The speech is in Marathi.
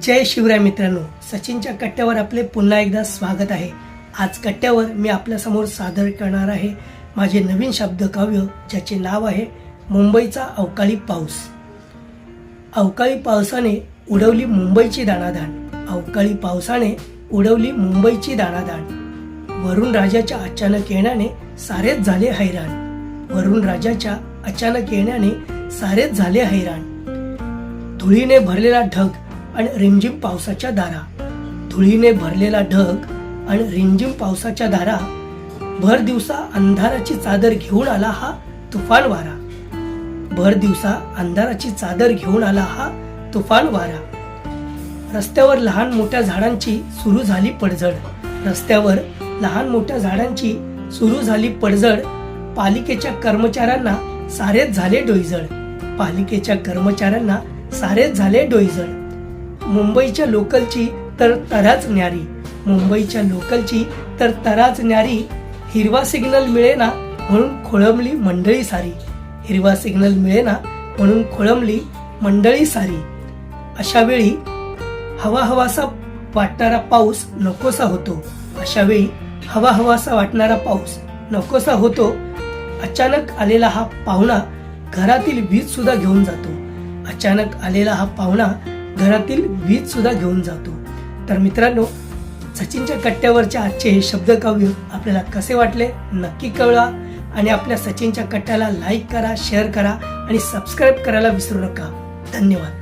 जय शिवराय मित्रांनो. सचिनच्या कट्ट्यावर आपले पुन्हा एकदा स्वागत आहे. आज कट्ट्यावर मी आपल्यासमोर सादर करणार आहे माझे नवीन शब्दकाव्य ज्याचे नाव आहे मुंबईचा अवकाळी पाऊस. अवकाळी पावसाने उडवली मुंबईची दाणादाण. अवकाळी पावसाने उडवली मुंबईची दाणादाण. वरुण राजाच्या अचानक येण्याने सारेच झाले हैराण. वरुण राजाच्या अचानक येण्याने सारेच झाले हैराण. धुळीने भरलेला ढग आणि रिमझिम पावसाच्या धारा धुळीने भरलेला ढग आणि रिमझिम पावसाच्या धारा भर दिवसा अंधाराची चादर घेऊन आला हा तुफान वारा. भर दिवसा अंधाराची चादर घेऊन आला हा तुफान वारा. रस्त्यावर लहान मोठ्या झाडांची सुरू झाली पडझड. रस्त्यावर लहान मोठ्या झाडांची सुरू झाली पडझड. पालिकेच्या कर्मचाऱ्यांना सारेच झाले डोईजड पालिकेच्या कर्मचाऱ्यांना सारेच झाले डोईजड मुंबईच्या लोकलची तर तराच न्यारी. मुंबईच्या लोकलची तर तराच न्यारी. हिरवा सिग्नल मिळेना म्हणून खोळंबली मंडळी सारी. हिरवा सिग्नल मिळेना म्हणून खोळंबली मंडळी सारी. अशा वेळी हवा हवासा वाटणारा पाऊस नकोसा होतो. अशा वेळी हवा हवासा वाटणारा पाऊस नकोसा होतो. अचानक आलेला हा पाहुणा घरातील वीज सुद्धा घेऊन जातो. अचानक आलेला हा पाहुणा घरातील वीज सुद्धा घेऊन जातो. तर मित्रांनो सचिनच्या कट्ट्यावरचे आजचे हे शब्दकाव्य आपल्याला कसे वाटले नक्की कळवा आणि आपल्या सचिनच्या कट्ट्याला लाईक करा शेअर करा आणि सबस्क्राईब करायला विसरू नका. धन्यवाद.